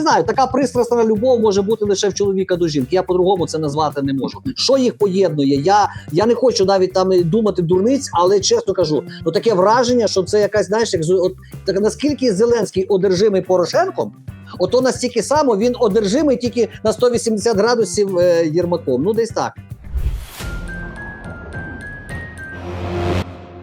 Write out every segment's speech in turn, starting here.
знаю, така пристрасна любов може бути лише в чоловіка до жінки. Я по-другому це назвати не можу. Що їх поєднує? Я, я не хочу навіть там думати дурниць, але чесно кажу, ну таке враження, що це якась, знаєш, як от так наскільки Зеленський одержимий Порошенком, ото настільки само він одержимий тільки на 180 градусів е, Єрмаком. Ну, десь так.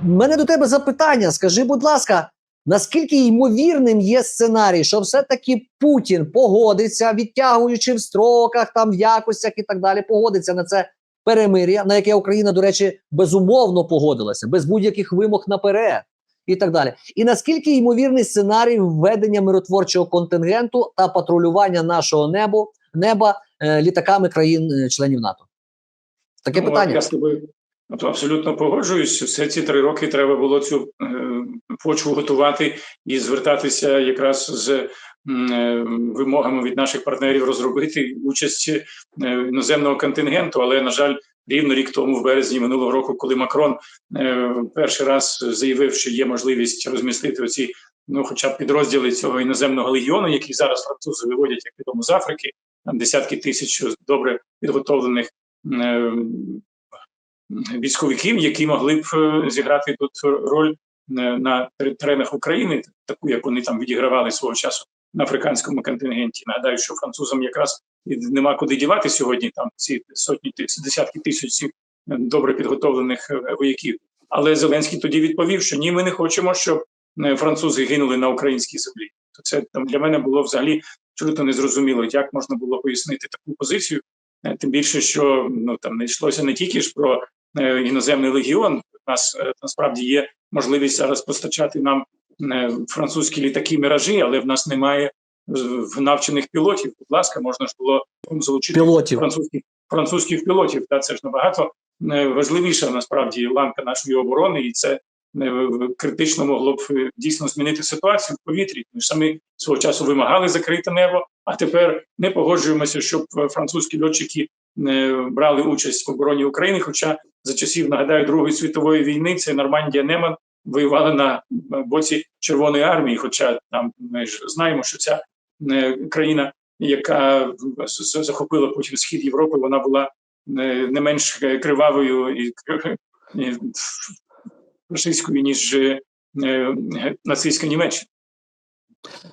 У мене до тебе запитання. Скажи, будь ласка, наскільки ймовірним є сценарій, що все-таки Путін погодиться, відтягуючи в строках, там в якостях і так далі, погодиться на це перемир'я, на яке Україна, до речі, безумовно погодилася, без будь-яких вимог наперед. І так далі. І наскільки ймовірний сценарій введення миротворчого контингенту та патрулювання нашого небу, неба е, літаками країн-членів НАТО? Таке Ну, питання. Я з тобою абсолютно погоджуюсь. Все ці три роки треба було цю е, почву готувати і звертатися якраз з е, вимогами від наших партнерів розробити участь е, іноземного контингенту. Але на жаль, рівно рік тому, в березні минулого року, коли Макрон е, перший раз заявив, що є можливість розмістити оці. Ну, хоча б підрозділи цього іноземного легіону, який зараз французи виводять, як відомо з Африки, там десятки тисяч добре підготовлених військовиків, які могли б зіграти тут роль на теренах України, таку як вони там відігравали свого часу на африканському контингенті. Нагадаю, що французам якраз нема куди дівати сьогодні. Там ці сотні десятки тисяч е, добре підготовлених е, вояків. Але Зеленський тоді відповів, що ні, ми не хочемо, щоб е, французи гинули на українській землі. То це там для мене було взагалі абсолютно незрозуміло, як можна було пояснити таку позицію. Тим більше, що ну там не йшлося не тільки ж про іноземний легіон. У нас е, насправді є можливість зараз постачати нам е, французькі літаки міражі, але в нас немає е, навчених пілотів. Будь ласка, можна ж було залучити Пілотів. французьких французьких пілотів. Та це ж набагато е, важливіша насправді ланка нашої оборони, і це е, критично могло б е, дійсно змінити ситуацію в повітрі. Ми ж самі свого часу вимагали закрите небо, а тепер не погоджуємося, щоб е, французькі льотчики е, брали участь в обороні України. Хоча за часів нагадаю Другої світової війни це Нормандія Неман воювала на боці Червоної армії. Хоча там ми ж знаємо, що ця е, країна, яка захопила потім схід Європи, вона була е, не менш е, кривавою і фашистською, ніж нацистська Німеччина.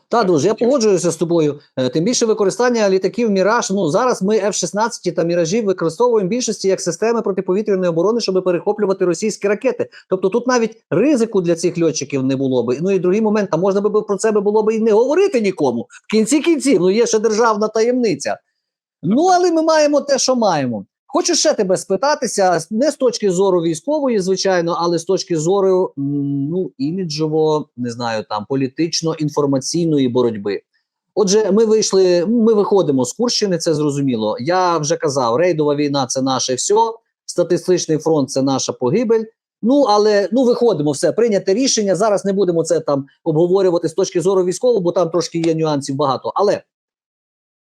Та друже, я погоджуюся з тобою. Е, Тим більше використання літаків Міраж. Ну зараз ми F-16 та міражі використовуємо більшості як системи протиповітряної оборони, щоб перехоплювати російські ракети. Тобто тут навіть ризику для цих льотчиків не було би. Ну і другий момент, а можна би про це було би і не говорити нікому. В кінці кінців, ну є ще державна таємниця. Ну але ми маємо те, що маємо. Хочу ще тебе спитатися, не з точки зору військової, звичайно, але з точки зору ну, іміджово, не знаю, там політично-інформаційної боротьби. Отже, ми вийшли, ми виходимо з Курщини, це зрозуміло. Я вже казав, рейдова війна це наше все, статистичний фронт це наша погибель. Ну, але ну виходимо, все прийняте рішення. Зараз не будемо це там обговорювати з точки зору військового, бо там трошки є нюансів багато. Але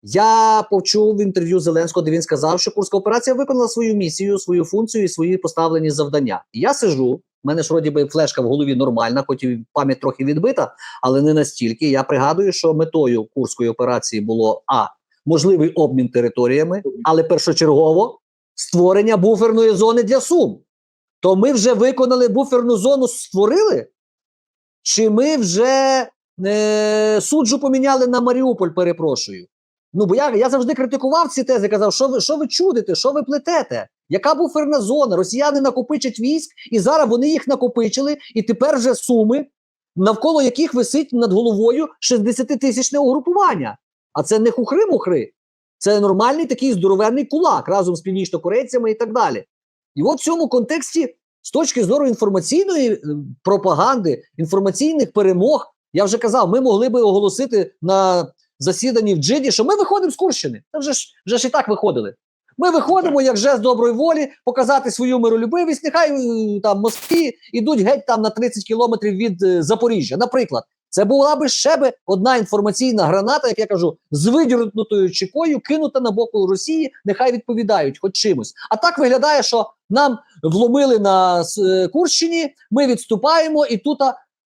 я почув в інтерв'ю Зеленського, де він сказав, що Курська операція виконала свою місію, свою функцію і свої поставлені завдання. Я сижу, в мене ж вроді би флешка в голові нормальна, хоч і пам'ять трохи відбита, але не настільки. Я пригадую, що метою Курської операції було а можливий обмін територіями, але першочергово створення буферної зони для Сум. То ми вже виконали буферну зону, створили? Чи ми вже е, суджу поміняли на Маріуполь, перепрошую? Ну, бо я, я завжди критикував ці тези, казав, що ви, що ви чудите, що ви плетете? Яка буферна зона? Росіяни накопичать військ, і зараз вони їх накопичили, і тепер вже суми, навколо яких висить над головою 60-тисячне угрупування. А це не хухри-мухри, це нормальний такий здоровенний кулак разом з північнокорейцями і так далі. І от в цьому контексті, з точки зору інформаційної е, пропаганди, інформаційних перемог, я вже казав, ми могли би оголосити на засіданні в Джиді, що ми виходимо з Курщини. Та вже ж вже ж і так виходили. Ми виходимо як жест доброї волі, показати свою миролюбивість. Нехай е, там Москві ідуть геть там на 30 кілометрів від е, Запоріжжя. Наприклад, це була би ще би одна інформаційна граната, як я кажу, з видірнутою чекою, кинута на боку Росії. Нехай відповідають хоч чимось. А так виглядає, що нам вломили на е, Курщині, ми відступаємо, і тут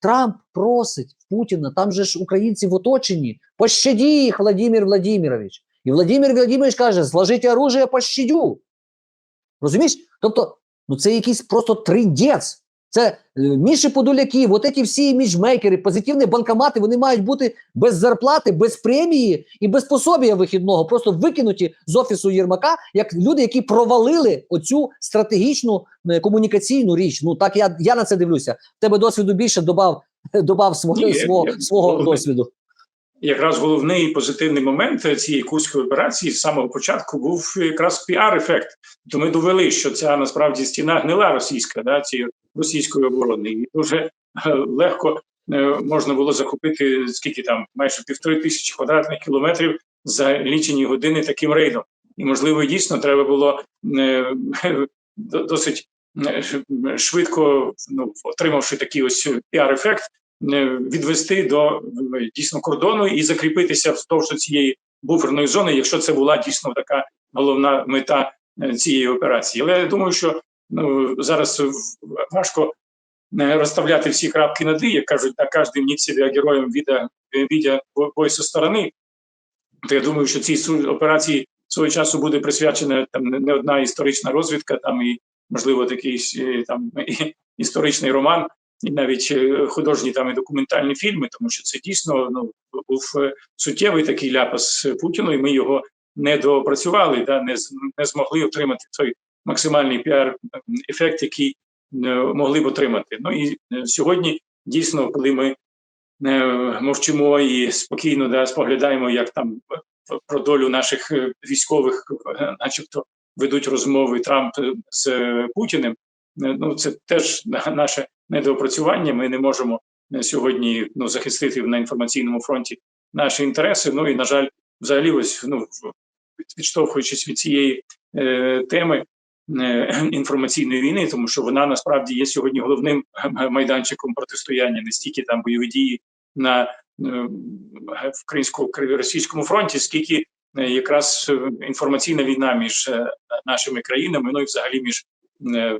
Трамп просить Путіна, там же ж українці в оточенні. Пощаді їх, Владимир Владимирович. І Владимир Владимирович каже: зложіть оружие, пощадю. Розумієш? Тобто, ну це якийсь просто триндець. Це е, Міші Подоляків, от ці всі іміджмейкери, позитивні банкомати, вони мають бути без зарплати, без премії і без пособія вихідного, просто викинуті з офісу Єрмака, як люди, які провалили оцю стратегічну е, комунікаційну річ. Ну так я, я на це дивлюся. В тебе досвіду більше добав, добав свого, свого, свого досвіду. якраз головний позитивний момент цієї курської операції з самого початку був якраз піар-ефект. То ми довели, що ця насправді стіна гнила російська, да, цієї російської оборони, і дуже е, легко е, можна було захопити скільки там майже півтори тисячі квадратних кілометрів за лічені години таким рейдом. І можливо, дійсно треба було е, досить швидко, ну отримавши такий ось піар-ефект, відвести до дійсно кордону і закріпитися вздовж цієї буферної зони, якщо це була дійсно така головна мета цієї операції. Але я думаю, що ну зараз важко е, розставляти всі крапки над «і», як кажуть, на кожним нік себе героєм віда відя бой со сторони. То я думаю, що цій операції свого часу буде присвячена там не одна історична розвідка, там і можливо такий е, там і- історичний роман, і навіть е, художні там і документальні фільми, тому що це дійсно ну був е, суттєвий такий ляпас Путіну, і ми його не допрацювали, да не не змогли отримати той максимальний піар-ефект, який е, могли б отримати. Ну і е, сьогодні дійсно, коли ми е, мовчимо і спокійно да, споглядаємо, як там про долю наших військових, начебто, ведуть розмови Трамп з Путіним. Ну, це теж наше недоопрацювання. Ми не можемо сьогодні ну, захистити на інформаційному фронті наші інтереси. Ну і на жаль, взагалі, ось ну відштовхуючись від цієї е, теми інформаційної війни, тому що вона насправді є сьогодні головним е, майданчиком протистояння, не стільки там бойові дії на е, українсько-російському фронті, скільки е, якраз е, інформаційна війна між е, нашими країнами, ну і взагалі між е,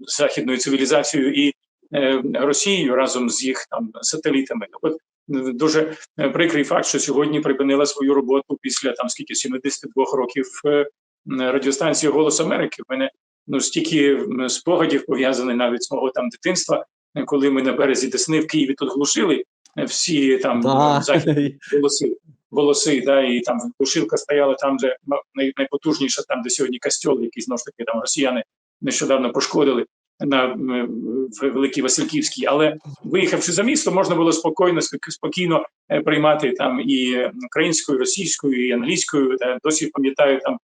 західною цивілізацією і е, Росією разом з їх там сателітами. От е, дуже е, прикрий факт, що сьогодні припинила свою роботу після там скільки 72 років е, радіостанції Голос Америки. В мене ну стільки спогадів пов'язаних навіть з мого там дитинства, е, коли ми на березі Десни в Києві тут глушили е, всі там Да. західні голоси. Волоси, да, і там глушилка стояла там, де найпотужніша, там, де сьогодні костьол, який знову ж таки там росіяни нещодавно пошкодили на Великій Васильківській. Але виїхавши за місто, можна було спокійно, спок- спокійно е, приймати там і українською, і російською, і англійською. Досі пам'ятаю там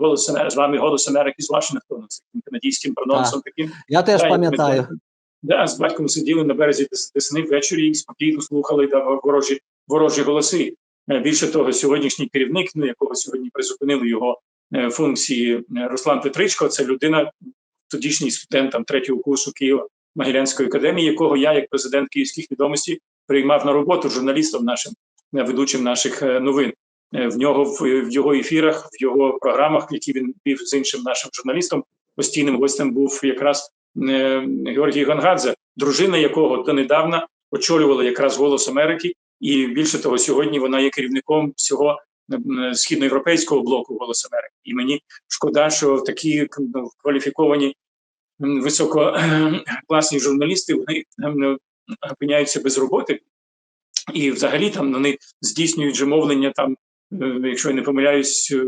голос з вами голос Америки з Вашингтона, з канадійським прононсом таким. Я теж пам'ятаю. Да, з батьком сиділи на березі Дес- Десни ввечері і спокійно слухали да, ворожі, ворожі голоси. Е, Більше того, сьогоднішній керівник, ну якого сьогодні призупинили його е, функції, е, Руслан Петричко, це людина, тодішній студент там третього курсу Києва Могилянської академії, якого я, як президент київських відомостей, приймав на роботу журналістом нашим ведучим наших новин. Е, В нього в, його ефірах, в його програмах, які він вів з іншим нашим журналістом, постійним гостем був якраз е, Георгій Гонгадзе, дружина якого донедавна очолювала якраз голос Америки, і більше того, сьогодні вона є керівником всього східноєвропейського блоку Голос Америки. І мені шкода, що такі ну, кваліфіковані висококласні журналісти вони ем, опиняються без роботи, і взагалі там вони здійснюють же мовлення там, якщо я не помиляюсь, е,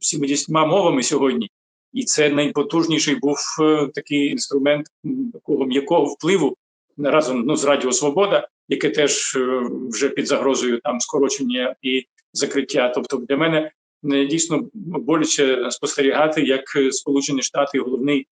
70 мовами сьогодні. І це найпотужніший був е, такий інструмент такого м'якого впливу разом ну, з Радіо Свобода, яке теж е, вже під загрозою там скорочення і закриття. Тобто, для мене е, дійсно боляче спостерігати, як е, Сполучені Штати, головний е,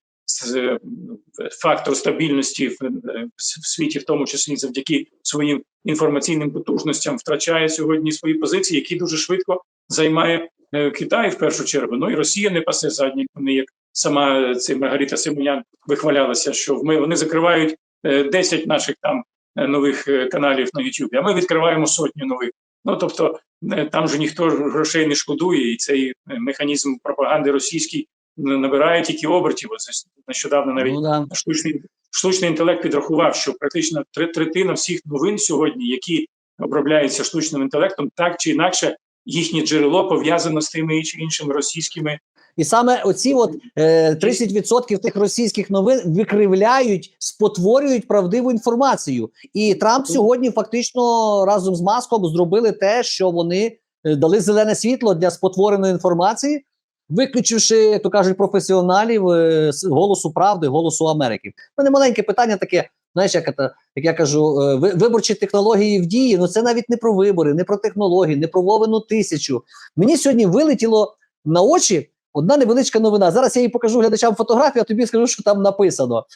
фактор стабільності в, е, в світі, в тому числі завдяки своїм інформаційним потужностям, втрачає сьогодні свої позиції, які дуже швидко займає е, Китай в першу чергу. Ну і Росія не пасе задні. Вони як сама е, це Маргарита Симонян вихвалялася, що ми вони закривають е, 10 наших там е, нових е, каналів на YouTube, а ми відкриваємо сотню нових. Ну тобто е, там же ніхто грошей не шкодує, і цей е, механізм пропаганди російський набирає тільки обертів. Ось нещодавно навіть Ну, да. штучний, штучний інтелект підрахував, що практично третина всіх новин сьогодні, які обробляються штучним інтелектом, так чи інакше їхнє джерело пов'язано з тими чи іншими російськими І саме оці от е, 30% тих російських новин викривляють, спотворюють правдиву інформацію. І Трамп сьогодні фактично разом з Маском зробили те, що вони е, дали зелене світло для спотвореної інформації, виключивши, як то кажуть, професіоналів е, з голосу правди, голосу Америки. У мене маленьке питання таке. Знаєш, як, як я кажу, е, виборчі технології в дії. Ну це навіть не про вибори, не про технології, не про Вовину тисячу. Мені сьогодні вилетіло на очі одна невеличка новина. Зараз я їй покажу глядачам фотографію, а тобі скажу, що там написано.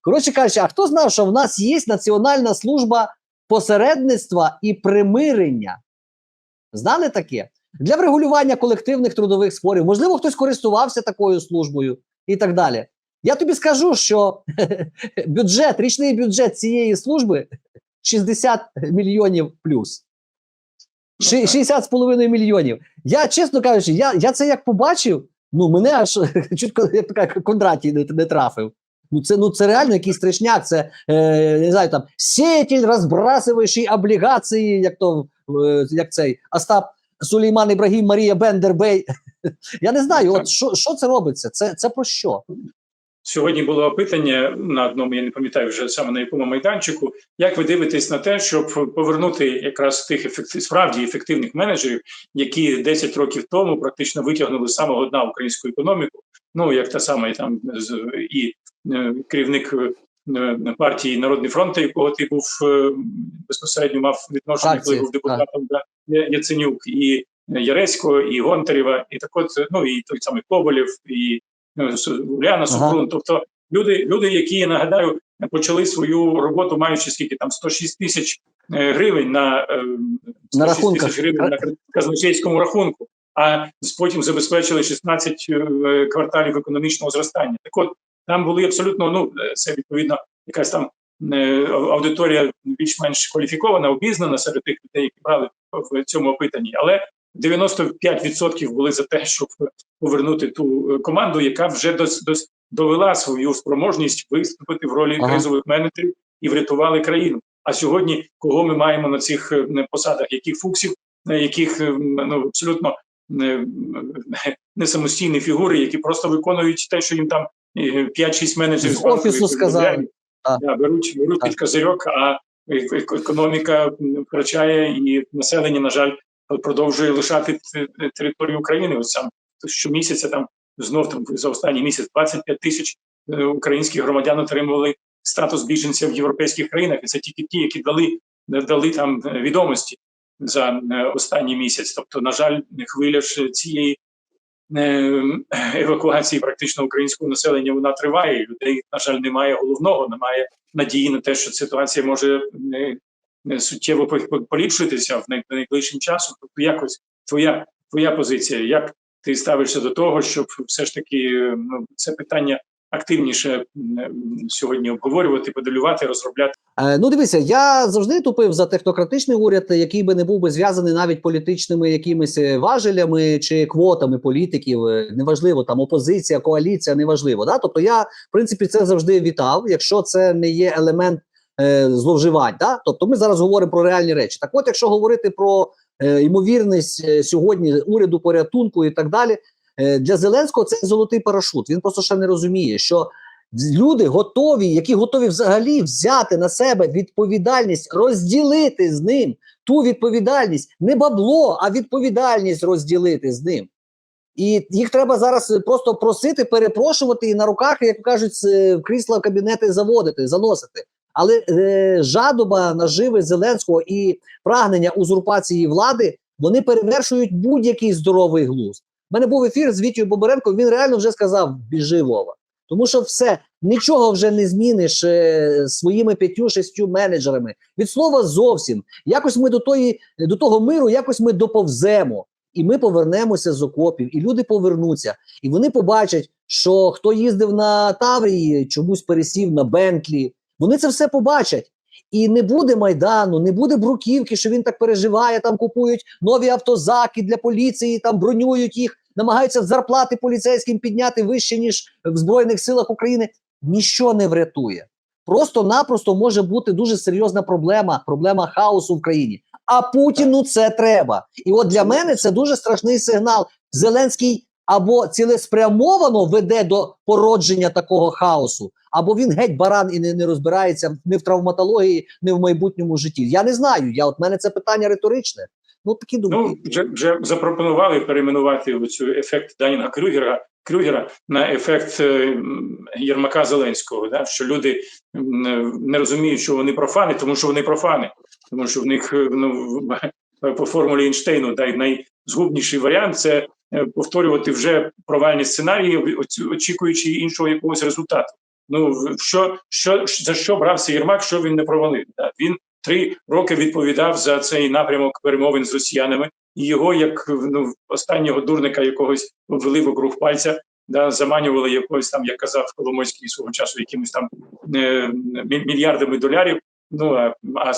Коротше кажучи, а хто знав, що в нас є Національна служба посередництва і примирення? Знали таке? Для врегулювання колективних трудових спорів. Можливо, хтось користувався такою службою і так далі. Я тобі скажу, що бюджет, річний бюджет цієї служби 60 мільйонів плюс. Ну, Ши- так. 60 з половиною мільйонів. Я, чесно кажучи, я, я це як побачив, ну мене аж чутко як така Кондратій не, не трафив. Ну це, ну це реально якийсь страшняк. Це е, не знаю, там сетель, розбрасуючий облігації, як то е, як цей Остап Сулейман Ібрагім, Марія Бендербей. Я не знаю, от що, що це робиться? Це, це про що? Сьогодні було опитання на одному, я не пам'ятаю вже саме на якому майданчику. Як ви дивитесь на те, щоб повернути якраз тих ефектив, справді ефективних менеджерів, які 10 років тому практично витягнули з самого дна українську економіку? Ну як та сама і там з- і е, керівник е, партії Народний фронт, якого ти був е, безпосередньо мав відношення, коли був депутатом да, Яценюк, і Яресько, і Гонтарєва, і так от ну і той самий Коболєв, і е, Уляна Супрун. Тобто люди, люди, які нагадаю, почали свою роботу, маючи скільки там 106 тисяч е, гривень на, е, 106 рахунках. тисяч гривень на казначейському рахунку, а потім забезпечили 16 е, кварталів економічного зростання. Так от там були абсолютно ну е, це відповідно якась там е, аудиторія більш-менш кваліфікована, обізнана серед тих людей, які брали в цьому опитанні, але 95% були за те, щоб повернути ту е, команду, яка вже дос, дос, довела свою спроможність виступити в ролі Ага. кризових менеджерів і врятували країну. А сьогодні кого ми маємо на цих е, посадах? Яких фуксів, е, яких е, ну абсолютно е, не самостійні фігури, які просто виконують те, що їм там е, 5-6 менеджерів З офісу сказали. Да, беруть, беруть Так. під козирьок, а е- е- економіка втрачає і населення, на жаль, продовжує лишати територію України. Ось сам щомісяця там знов там за останній місяць 25 тисяч е, українських громадян отримували статус біженця в європейських країнах. І це тільки ті, які дали, дали там е, відомості за е, останній місяць. Тобто, на жаль, хвиля ж цієї е, евакуації практично українського населення вона триває. Людей, на жаль, немає головного, немає надії на те, що ситуація може е, е, суттєво по- по- поліпшитися в найближчим часом. Тобто, якось твоя твоя позиція, як ти ставишся до того, щоб все ж таки е, ну, це питання активніше сьогодні обговорювати, подалювати, розробляти. Е, ну, дивися, я завжди тупив за технократичний уряд, який би не був би зв'язаний навіть політичними якимись е, важелями чи квотами політиків. е, Неважливо, там опозиція, коаліція, неважливо. Да? Тобто, я в принципі це завжди вітав, якщо це не є елемент е, зловживань. Да? Тобто, ми зараз говоримо про реальні речі. Так, от, якщо говорити про е, ймовірність е, сьогодні уряду порятунку і так далі, е, для Зеленського це золотий парашут. Він просто ще не розуміє, що люди готові, які готові взагалі взяти на себе відповідальність, розділити з ним ту відповідальність, не бабло, а відповідальність розділити з ним. І їх треба зараз е, просто просити, перепрошувати і на руках, як кажуть, в крісла в кабінети заводити, заносити. Але е, жадоба наживи Зеленського і прагнення узурпації влади вони перевершують будь-який здоровий глузд. У мене був ефір з Вітєю Бобаренко. Він реально вже сказав: біжи Вова. Тому що все нічого вже не зміниш е, своїми п'ятю-шестю менеджерами. Від слова зовсім якось ми до тої до того миру, якось ми доповземо, і ми повернемося з окопів, і люди повернуться, і вони побачать, що хто їздив на Таврії, чомусь пересів на Бентлі. Вони це все побачать. І не буде майдану, не буде бруківки, що він так переживає. Там купують нові автозаки для поліції, там бронюють їх. Намагаються зарплати поліцейським підняти вище ніж в збройних силах України. Ніщо не врятує. Просто-напросто може бути дуже серйозна проблема, проблема хаосу в країні. А Путіну це треба. І от для мене це дуже страшний сигнал. Зеленський або цілеспрямовано веде до породження такого хаосу, або він геть баран і не, не розбирається не в травматології, не в майбутньому житті. Я не знаю. Я от мене це питання риторичне. Ну такі думки. Ну вже вже запропонували перейменувати оцю ефект Данінга Крюгера Крюгера на ефект е, Єрмака Зеленського. Да? Що люди не розуміють, що вони профани, тому що вони профани, тому що в них е, ну, по формулі Ейнштейну да, найзгубніший варіант це е, повторювати вже провальні сценарії, очікуючи іншого якогось результату. Ну що, що за що брався Єрмак, що він не провалив? Да? Він три роки відповідав за цей напрямок перемовин з росіянами, і його, як ну, останнього дурника якогось ввели вокруг пальця, да, заманювали якогось там, як казав Коломойський свого часу, якимось там е, мільярдами долярів. Ну а, а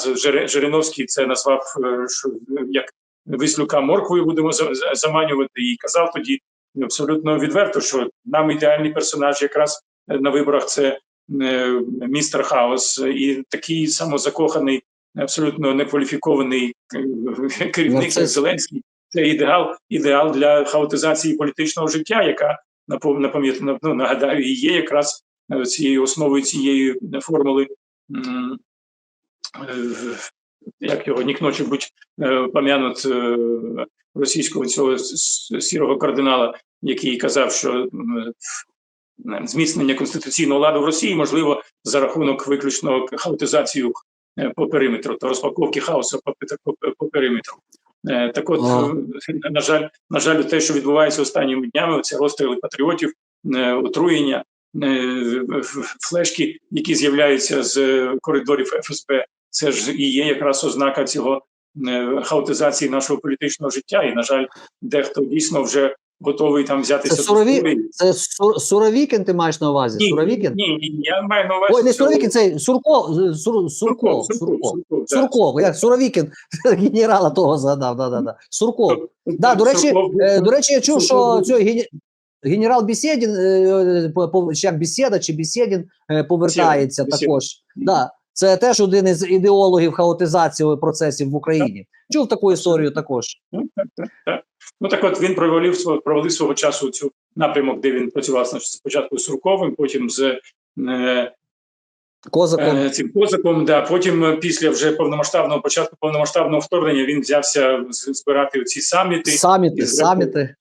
Жириновський це назвав що, е, як вислюка морквою будемо за- за- заманювати, і казав тоді абсолютно відверто, що нам ідеальний персонаж якраз е, на виборах це е, містер Хаус, і такий самозакоханий, абсолютно некваліфікований е, керівник Нарцис. як Зеленський. Це ідеал, ідеал для хаотизації політичного життя, яка напом- напам'ят- ну, нагадаю, і є якраз е, цією основою цієї формули. е, Як його нікночі будь пам'янут російського цього сірого кардинала, який казав, що зміцнення конституційного ладу в Росії можливо за рахунок виключно хаотизації по периметру, то розпаковки хаосу по, по, по периметру. Е, Так от, Ага. е, на жаль, на жаль, те, що відбувається останніми днями, це розстріли патріотів, е, отруєння, е, флешки, які з'являються з е, коридорів ФСБ, це ж і є якраз ознака цього е, хаотизації нашого політичного життя. І, на жаль, дехто дійсно вже готовий там взятися Це сурові- Це Су- Суровікін ти маєш на увазі? Ні, Суровікін? ні, ні, я маю на увазі. Ой, не Суровікін, це Сурко, Сур, Сурко, Сурков, Сурко. Сурков, Сурков, да. Сурко, як Суровікін, генерала того згадав, да, да, да. Сурко. Да, до речі, Сурков е, до речі, я чув, що Сурков цей генерал Бісєдін, е, чи як Бісєда чи Бісєдін е, повертається також. Да, це теж один із ідеологів хаотизації процесів в Україні. Чув таку історію також. Ну, так, так, так. Ну так от він провалив свого провалив свого часу цю напрямок, де він працював спочатку з Сурковим, потім з е, Козаком. е, цим козаком. Да, потім е, після вже повномасштабного початку повномасштабного вторгнення він взявся збирати ці саміти. Саміти, і саміти.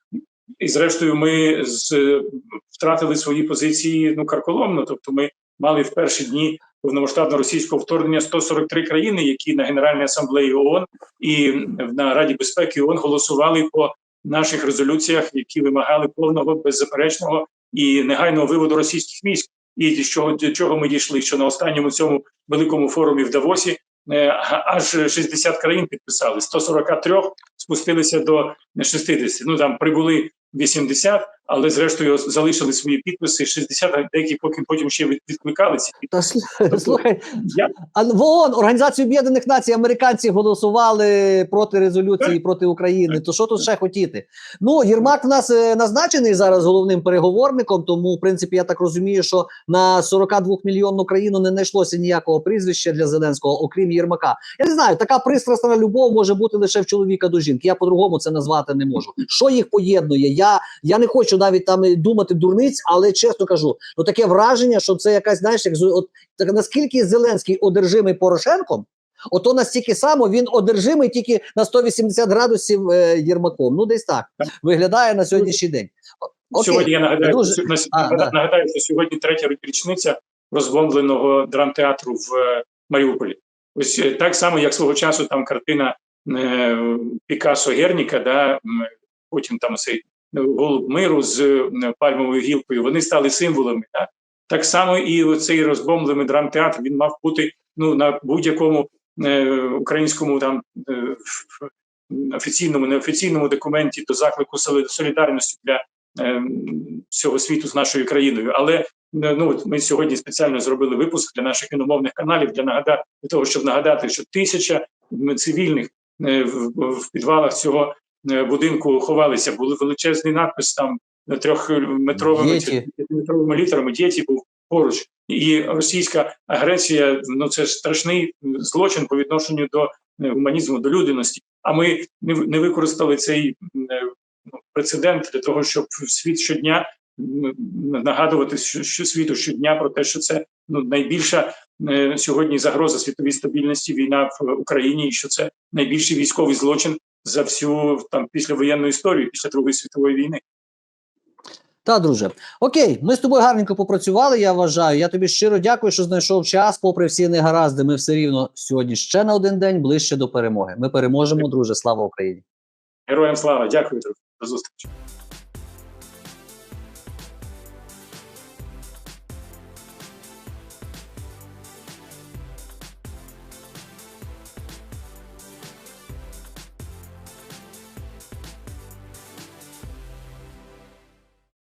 І зрештою, ми з, втратили свої позиції ну карколомно. Тобто, ми мали в перші дні повномасштабного російського вторгнення 143 країни, які на Генеральній асамблеї ООН і на Раді безпеки ООН голосували по наших резолюціях, які вимагали повного беззаперечного і негайного виводу російських військ. І з чого до чого ми дійшли? Що на останньому цьому великому форумі в Давосі е, аж 60 країн підписали, 143 спустилися до 60. Ну там прибули 80, але зрештою залишили свої підписи. 60, а деякі поки потім ще від- відкликали ці підписи. Та слухай, Я- а в ООН, Організацію Об'єднаних Націй, американці голосували проти резолюції проти України. То що тут ще хотіти? Ну, Єрмак в нас е, назначений зараз головним переговорником, тому, в принципі, я так розумію, що на 42 мільйонну країну не знайшлося ніякого прізвища для Зеленського, окрім Єрмака. Я не знаю, така пристрасна любов може бути лише в чоловіка до жінки. Я по-другому це назвати не можу. Що їх поєднує? Я, я не хочу навіть там думати дурниць, але чесно кажу, ну таке враження, що це якась, знаєш, як от так наскільки Зеленський одержимий Порошенком, ото настільки само він одержимий тільки на 180 градусів е, Єрмаком. Ну, десь так виглядає на сьогоднішній день. Окей. Сьогодні я нагадаю, Дуже- на- А, да. нагадаю, що сьогодні третя річниця розбомбленого драмтеатру в е, Маріуполі. Ось е, так само, як свого часу там картина е, Пікассо Герніка, да, потім там цей голуб миру з е, пальмовою гілкою, вони стали символами. Да. Так само і оцей розбомблений драмтеатр він мав бути ну, на будь-якому е, українському там е, офіційному, неофіційному документі до заклику солідарності для е, всього світу з нашою країною. Але е, ну ми сьогодні спеціально зробили випуск для наших іномовних каналів для нагадати для того, щоб нагадати, що тисяча цивільних е, в, в підвалах цього будинку ховалися. Був величезний надпис там е, трьохметровими п'ятиметровими літерами. Діти був поруч. І російська агресія ну це страшний злочин по відношенню до е, гуманізму, до людяності. А ми не, використали цей е, ну, прецедент для того, щоб світ щодня нагадувати що, що світу щодня про те, що це ну найбільша е, сьогодні загроза світовій стабільності війна в Україні, і що це найбільший військовий злочин за всю там післявоєнну історію після Другої світової війни. Та, друже. Окей, ми з тобою гарненько попрацювали. Я вважаю. Я тобі щиро дякую, що знайшов час. Попри всі негаразди, ми все рівно сьогодні ще на один день ближче до перемоги. Ми переможемо, друже. Слава Україні! Героям слава, дякую, друже. До зустрічі.